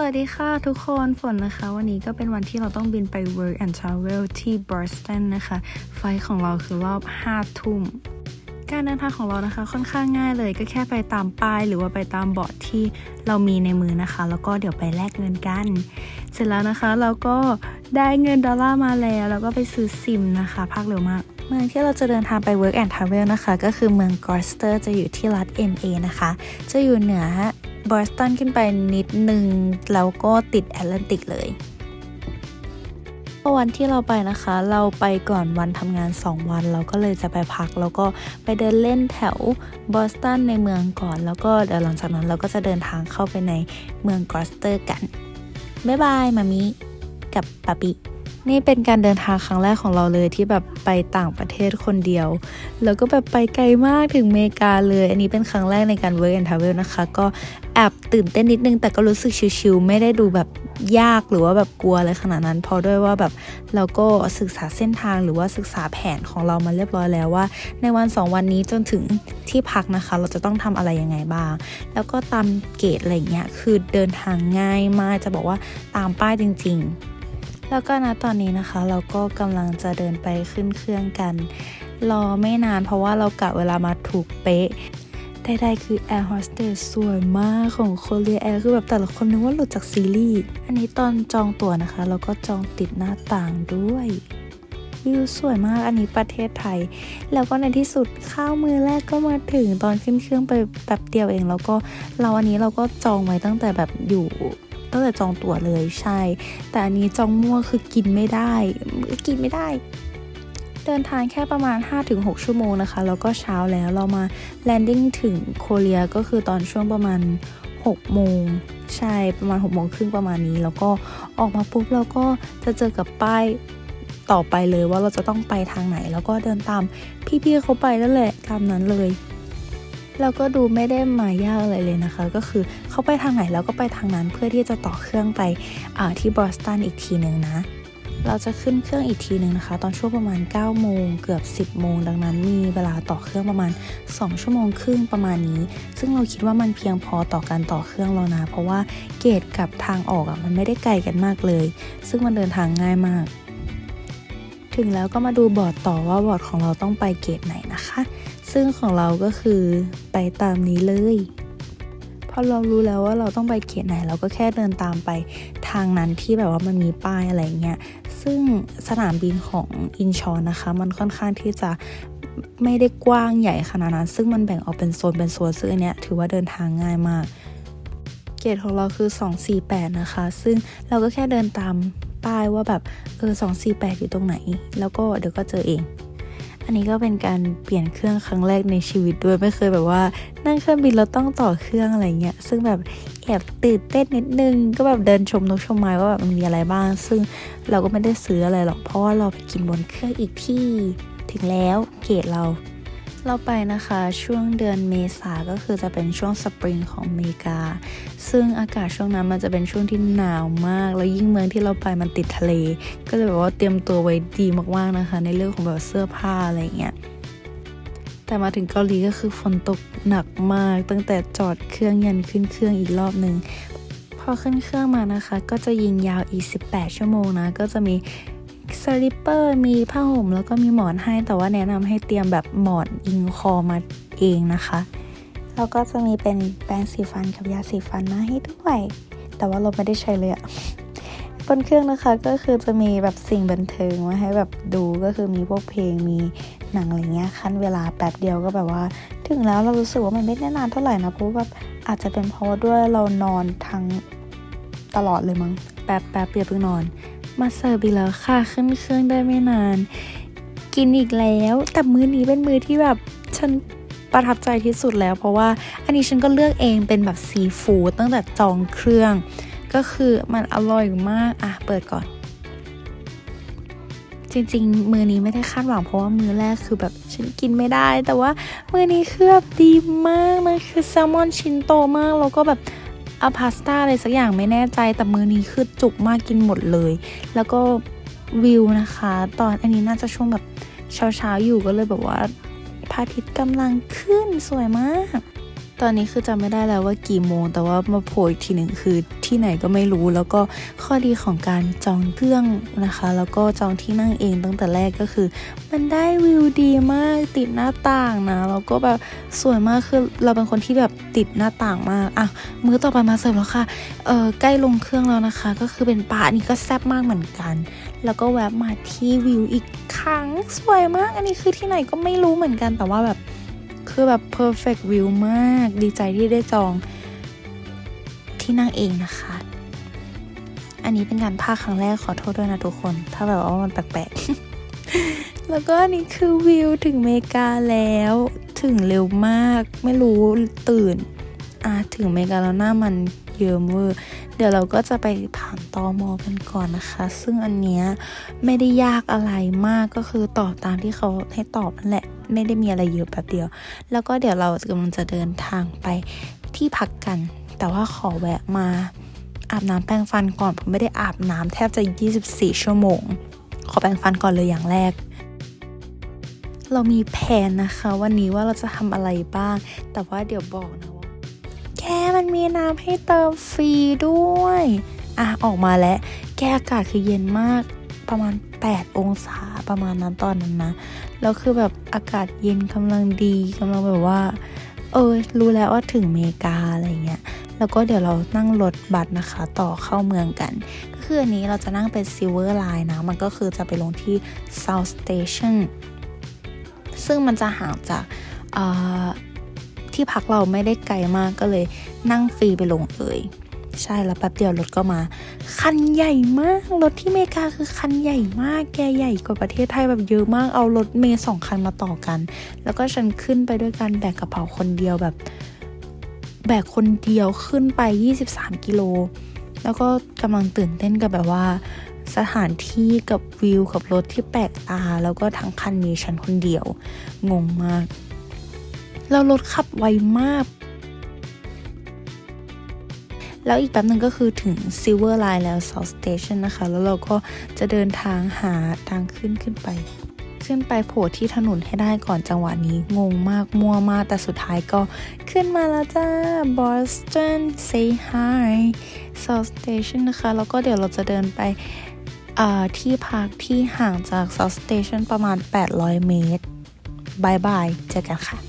สวัสดีค่ะทุกคนฝนนะคะ วันนี้ก็เป็นวันที่เราต้องบินไป Work and Travel ที่ Boston นะคะ ไฟของเราคือรอบ5ทุ่มการเดินทางของเรานะคะค่อนข้างง่ายเลยก็แค่ไปตามป้ายหรือว่าไปตามบอร์ดที่เรามีในมือนะคะ แล้วก็เดี๋ยวไปแลกเงินกัน เสร็จแล้วนะคะเราก็ได้เงินดอลลาร์มาแล้วแล้วก็ไปซื้อซิมนะคะพักเร็วมาก เมืองที่เราจะเดินทางไป Work and Travel นะคะ ก็คือเมืองกอสเตอร์จะอยู่ที่รัฐ MA นะคะ จะอยู่เหนือ บอสตันขึ้นไปนิดนึง แล้วก็ติดแอตแลนติกเลยวันที่เราไปนะคะ เราไปก่อนวันทำงาน 2 วัน เราก็เลยจะไปพัก แล้วก็ไปเดินเล่นแถวบอสตันในเมืองก่อน แล้วก็เดี๋ยวหลังจากนั้นเราก็จะเดินทางเข้าไปในเมืองกอสเตอร์กัน บ๊ายบายมามิกับปาปิ นี่เป็นการเดินทางครั้งแรกของเราเลยที่แบบไปต่างประเทศคนเดียว แล้วก็แบบไปไกลมากถึงเมกาเลย อันนี้เป็นครั้งแรกในการ work and travel นะคะ ก็แอบตื่นเต้นนิดนึง แต่ก็รู้สึกชิวๆไม่ได้ดูแบบยากหรือว่าแบบกลัวอะไรขนาดนั้น เพราะด้วยว่าแบบเราก็ศึกษาเส้นทางหรือว่าศึกษาแผนของเรามาเรียบร้อยแล้วว่า ในวันสองวันนี้จนถึงที่พักนะคะ เราจะต้องทำอะไรยังไงบ้าง แล้วก็ตามเกตอะไรเงี้ยคือเดินทางง่ายมากจะบอกว่าตามป้ายจริง ๆ แล้วก็นะตอนนี้นะคะ เราก็กำลังจะเดินไปขึ้นเครื่องกัน รอไม่นานเพราะว่าเรากะเวลามาถูกเป๊ะใดๆคือแอร์โฮสเตสสวยมากของโคเรียแอร์คือแบบแต่ละคนนึกว่าหลุดจากซีรีส์อันนี้ตอนจองตั๋วนะคะเราก็จองติดหน้าต่างด้วยวิวสวยมากอันนี้ประเทศไทย แล้วก็ในที่สุดข้าวมือแรกก็มาถึงตอนขึ้นเครื่องไปแป๊บเดียวเอง แล้วก็เราอันนี้เราก็จองไว้ตั้งแต่แบบอยู่ ตั้งแต่จองตั๋วเลยใช่ แต่อันนี้จองมั่วคือกินไม่ได้ กินไม่ได้ เดินทางแค่ประมาณ 5-6 ชั่วโมงนะคะ แล้วก็เช้าแล้วเรามาแลนดิ้งถึงโคเรียก็คือตอนช่วงประมาณ6โมงใช่ประมาณ6โมงครึ่งประมาณนี้ แล้วก็ออกมาปุ๊บเราก็จะเจอกับป้ายต่อไปเลยว่าเราจะต้องไปทางไหน แล้วก็เดินตามพี่ๆเขาไปนั่นแหละตามนั้นเลย แล้วก็ดูไม่ได้มายากอะไรเลยนะคะ ก็คือเขาไปทางไหนแล้วก็ไปทางนั้นเพื่อที่จะต่อเครื่องไปที่บอสตันอีกทีหนึ่งนะ เราจะขึ้นเครื่องอีกทีหนึ่งนะคะ ตอนช่วงประมาณ 9 โมงเกือบ 10 โมง ดังนั้นมีเวลาต่อเครื่องประมาณ 2 ชั่วโมงครึ่งประมาณนี้ ซึ่งเราคิดว่ามันเพียงพอต่อการต่อเครื่องแล้วนะ เพราะว่าเกตกับทางออกอะมันไม่ได้ไกลกันมากเลย ซึ่งมันเดินทางง่ายมากถึงแล้วก็มาดูบอร์ดต่อว่าบอร์ดของเราต้องไปเกตไหนนะคะ ซึ่งของเราก็คือไปตามนี้เลยพอเรารู้แล้วว่าเราต้องไปเขตไหนเราก็แค่เดินตามไปทางนั้นที่แบบว่ามันมีป้ายอะไรเงี้ยซึ่งสนามบินของอินชอนนะคะ มันค่อนข้างที่จะไม่ได้กว้างใหญ่ขนาดนั้น ซึ่งมันแบ่งออกเป็นโซนเป็นโซนซึ่งอันเนี้ยถือว่าเดินทางง่ายมาก เกตของเราคือ 248 นะคะ ซึ่งเราก็แค่เดินตามป้ายว่าแบบเออ248 อยู่ตรงไหน แล้วก็เดี๋ยวก็เจอเอง อันนี้ก็เป็นการเปลี่ยนเครื่องครั้งแรกในชีวิตด้วยไม่เคยแบบว่า นั่งเครื่องบินเราต้องต่อเครื่องอะไรเงี้ยซึ่งแบบแอบตื่นเต้นนิดนึงก็แบบเดินชมนกชมไม้ว่าแบบมันมีอะไรบ้าง ซึ่งเราก็ไม่ได้ซื้ออะไรหรอกเพราะว่าเราไปกินบนเครื่องอีกที่ ถึงแล้วเกตเรา เราไปนะคะช่วงเดือนเมษาก็คือจะเป็นช่วงสปริงของอเมริกา ซึ่งอากาศช่วงนั้นมันจะเป็นช่วงที่หนาวมาก แล้วยิ่งเมืองที่เราไปมันติดทะเล ก็เลยแบบว่าเตรียมตัวไว้ดีมากๆนะคะ ในเรื่องของแบบเสื้อผ้าอะไรเงี้ยแต่มาถึงเกาหลีก็คือฝนตกหนักมาก ตั้งแต่จอดเครื่องยันขึ้นเครื่องอีกรอบหนึ่งพอขึ้นเครื่องมานะคะ ก็จะยิงยาวอีก 18 ชั่วโมงนะก็จะมี สลิปเปอร์มีผ้าห่มแล้วก็มีหมอนให้ แต่ว่าแนะนำให้เตรียมแบบหมอนยิงคอมาเองนะคะ แล้วก็จะมีเป็นแปรงสีฟันกับยาสีฟันมาให้ด้วย แต่ว่าเราไม่ได้ใช้เลยอะบนเครื่องนะคะก็คือจะมีแบบสิ่งบันเทิงมาให้แบบดูก็คือมีพวกเพลงมีหนังอะไรเงี้ยขั้นเวลาแป๊บเดียวก็แบบว่า ถึงแล้วเรารู้สึกว่ามันไม่ได้นานเท่าไหร่นะเพราะว่าอาจจะเป็นเพราะด้วยเรานอนทั้งตลอดเลยมั้งแป๊บแป๊บเดียวเพิ่งนอน มาเสิร์ฟอีกแล้วค่ะขึ้นเครื่องได้ไม่นาน กินอีกแล้วแต่มื้อนี้เป็นมื้อที่แบบฉันประทับใจที่สุดแล้ว เพราะว่าอันนี้ฉันก็เลือกเองเป็นแบบซีฟู้ดตั้งแต่จองเครื่อง ก็คือมันอร่อยมากอะเปิดก่อน จริงๆ มือนี้ไม่ได้คาดหวังเพราะว่ามือแรกคือแบบฉันกินไม่ได้ แต่ว่ามือนี้คือแบบดีมากมันคือแซลมอนชิ้นโตมากแล้วก็แบบ เอาพาสต้าอะไรสักอย่างไม่แน่ใจแต่มือนี้คือจุกมากกินหมดเลย แล้วก็วิวนะคะ ตอนอันนี้น่าจะช่วงแบบเช้าๆอยู่ก็เลยแบบว่าพระอาทิตย์กำลังขึ้นสวยมาก ตอนนี้คือจำไม่ได้แล้วว่ากี่โมง แต่ว่ามาโผล่อีกทีหนึ่งคือที่ไหนก็ไม่รู้ แล้วก็ข้อดีของการจองเครื่องนะคะ แล้วก็จองที่นั่งเองตั้งแต่แรกก็คือ มันได้วิวดีมากติดหน้าต่างนะแล้วก็แบบสวยมากคือเราเป็นคนที่แบบติดหน้าต่างมากอะมื้อต่อไปมาเสิร์ฟแล้วค่ะเออใกล้ลงเครื่องแล้วนะคะ ก็คือเป็นปลาอันนี้ก็แซ่บมากเหมือนกัน แล้วก็แวะมาที่วิวอีกครั้งสวยมาก อันนี้คือที่ไหนก็ไม่รู้เหมือนกันแต่ว่าแบบ คือแบบ perfect view มาก ดีใจที่ได้จองที่นั่งเองนะคะ อันนี้เป็นการพาคครั้งแรกขอโทษด้วยนะทุกคน ถ้าแบบว่ามันแปลกๆ แล้วก็อันนี้คือวิวถึงเมกาแล้ว ถึงเร็วมาก ไม่รู้ตื่น อะถึงเมกาแล้วหน้ามัน เยิ้มเวอร์เดี๋ยวเราก็จะไปผ่านตอมอกันก่อนนะคะ ซึ่งอันเนี้ยไม่ได้ยากอะไรมากก็คือตอบตามที่เขาให้ตอบนั่นแหละ ไม่ได้มีอะไรเยอะแบบเดียว แล้วก็เดี๋ยวเรากำลังจะเดินทางไปที่พักกัน แต่ว่าขอแวะมาอาบน้ำแปรงฟันก่อน ผมไม่ได้อาบน้ำแทบจะ 24 ชั่วโมง ขอแปรงฟันก่อนเลยอย่างแรก เรามีแผนนะคะ วันนี้ว่าเราจะทำอะไรบ้าง แต่ว่าเดี๋ยวบอกนะ มันมีน้ำให้เติมฟรีด้วย อะ ออกมาแล้ว แกอากาศคือเย็นมาก ประมาณ 8 องศาประมาณนั้นตอนนั้นนะ แล้วคือแบบอากาศเย็นกำลังดีกำลังแบบว่า เออ รู้แล้วว่าถึงเมกาอะไรเงี้ย แล้วก็เดี๋ยวเรานั่งรถบัสนะคะ ต่อเข้าเมืองกัน ก็คืออันนี้เราจะนั่งเป็น Silver Line นะ มันก็คือจะไปลงที่ South Station ซึ่งมันจะห่างจากอ่อ ที่พักเราไม่ได้ไกลมากก็เลยนั่งฟรีไปลงเอ่ยใช่แล้วแป๊บเดียวรถก็มา คันใหญ่มาก รถที่เมกาคือคันใหญ่มาก แกใหญ่กว่าประเทศไทยแบบเยอะมาก เอารถเมย์สองคันมาต่อกัน แล้วก็ฉันขึ้นไปด้วยการแบกกระเป๋าคนเดียวแบบ แบกคนเดียวขึ้นไป 23 กิโล แล้วก็กำลังตื่นเต้นกับแบบว่า สถานที่กับวิวกับรถที่แปลกตา แล้วก็ทั้งคันมีฉันคนเดียว งงมาก แล้วรถขับไวมาก แล้วอีกแป๊บหนึ่งก็คือถึง Silver Line แล้ว South Station นะคะ แล้วเราก็จะเดินทางหาทางขึ้นขึ้นไป ขึ้นไปโผล่ที่ถนนให้ได้ก่อนจังหวะนี้งงมากมัวมากแต่สุดท้ายก็ขึ้นมาแล้วจ้า Boston say hi South Station นะคะ แล้วก็เดี๋ยวเราจะเดินไปที่พักที่ห่างจาก South Station ประมาณ 800 เมตรบายบาย เจอกันค่ะ